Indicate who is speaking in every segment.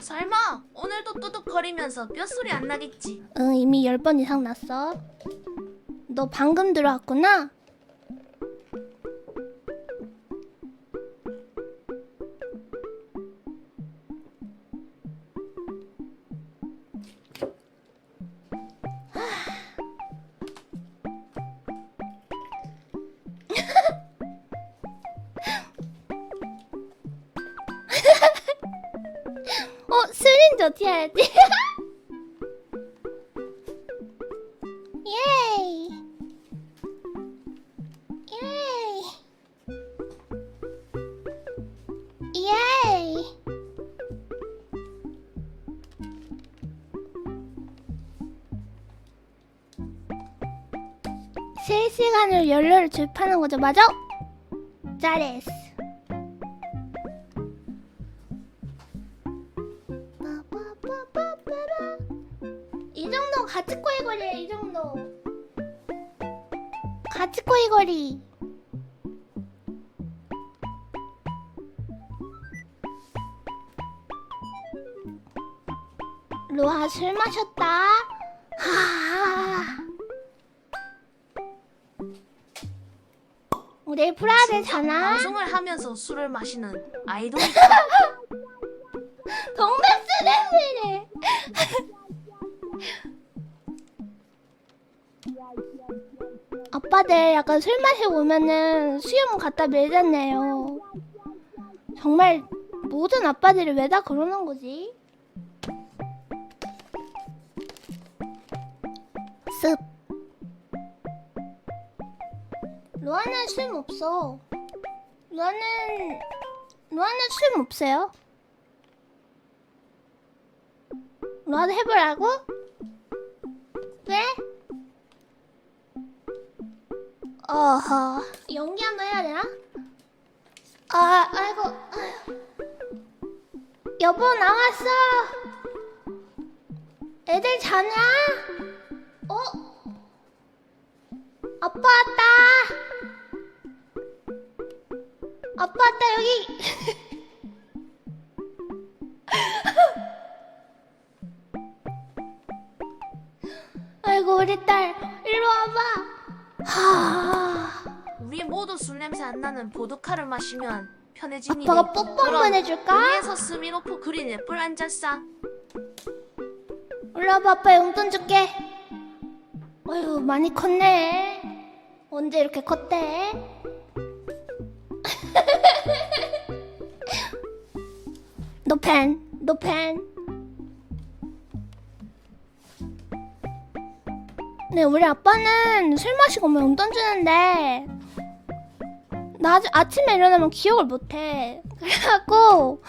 Speaker 1: 설마 오늘도 뚜둑거리면서 뼛소리 안 나겠지?
Speaker 2: 응, 이미 열 번 이상 났어. 너 방금 들어왔구나? 어, 스린지 어떻게 해야지? 예이. 예이. 예이. 실시간으로 연료를 주입하는 거죠, 맞아? 잘했어. 같이 꼬이거리야, 이 정도. 같이 꼬이거리. 로아 술 마셨다. 하. 우리 프라데잖아.
Speaker 1: 방송을 하면서 술을 마시는 아이돌이
Speaker 2: 동백 아빠들 약간 술 마시고 오면은 수염 갖다 매잖아요. 정말 모든 아빠들이 왜 다 그러는 거지? 습. 로아는 수염 없어. 로아는 로아는 수염 없어요. 너도 해보라고? 왜? 어허 연기 한번 해야 되나? 아 아이고 아휴. 여보 나왔어 애들 자냐? 어? 아빠 왔다 아빠 왔다 여기
Speaker 1: 모두 술 냄새 안 나는 보드카를 마시면 편해지니.
Speaker 2: 아빠가 뽀뽀 한번 해줄까?
Speaker 1: 여기에서 스미노프 그린 애플 한 잔 싸.
Speaker 2: 일로 와봐 아빠 용돈 줄게 어휴 많이 컸네 언제 이렇게 컸대? 노펜 노펜 네 우리 아빠는 술 마시고 오면 용돈 주는데 나 아침에 일어나면 기억을 못해 그래갖고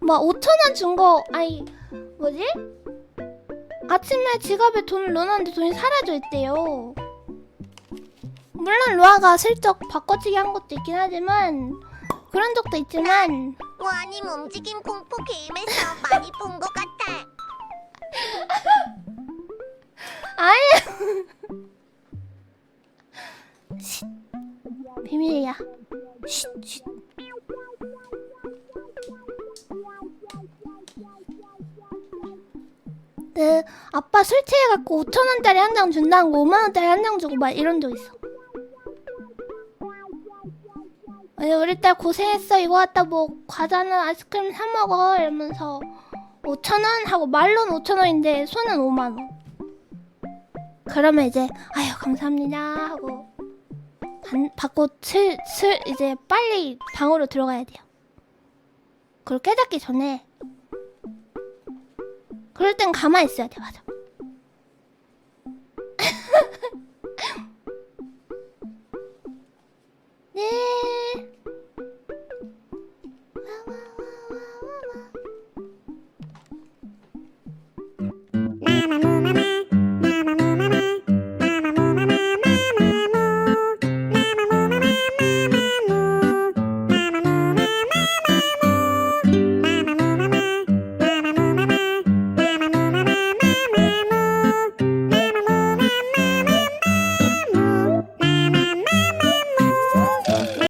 Speaker 2: 막 5천 원 준 거 아니 뭐지? 아침에 지갑에 돈을 넣어놨는데 돈이 사라져 있대요. 물론 로아가 슬쩍 바꿔치기 한 것도 있긴 하지만 그런 적도 있지만
Speaker 3: 와님 움직임 공포 게임에서 많이 본 것 같아.
Speaker 2: 네, 아빠 술 취해갖고 5천 원짜리 한 장 준다는 거 5만 원짜리 한 장 주고 막 이런 적 있어. 우리 딸 고생했어. 이거 갖다 뭐 과자는 아이스크림 사 먹어. 이러면서 5천 원 하고 말로는 5천 원인데 손은 5만 원. 그러면 이제 아유 감사합니다 하고 반, 받고 슬, 슬 이제 빨리 방으로 들어가야 돼요. 그걸 깨닫기 전에 그럴 땐 가만히 있어야 돼, 맞아. 네. 와와와.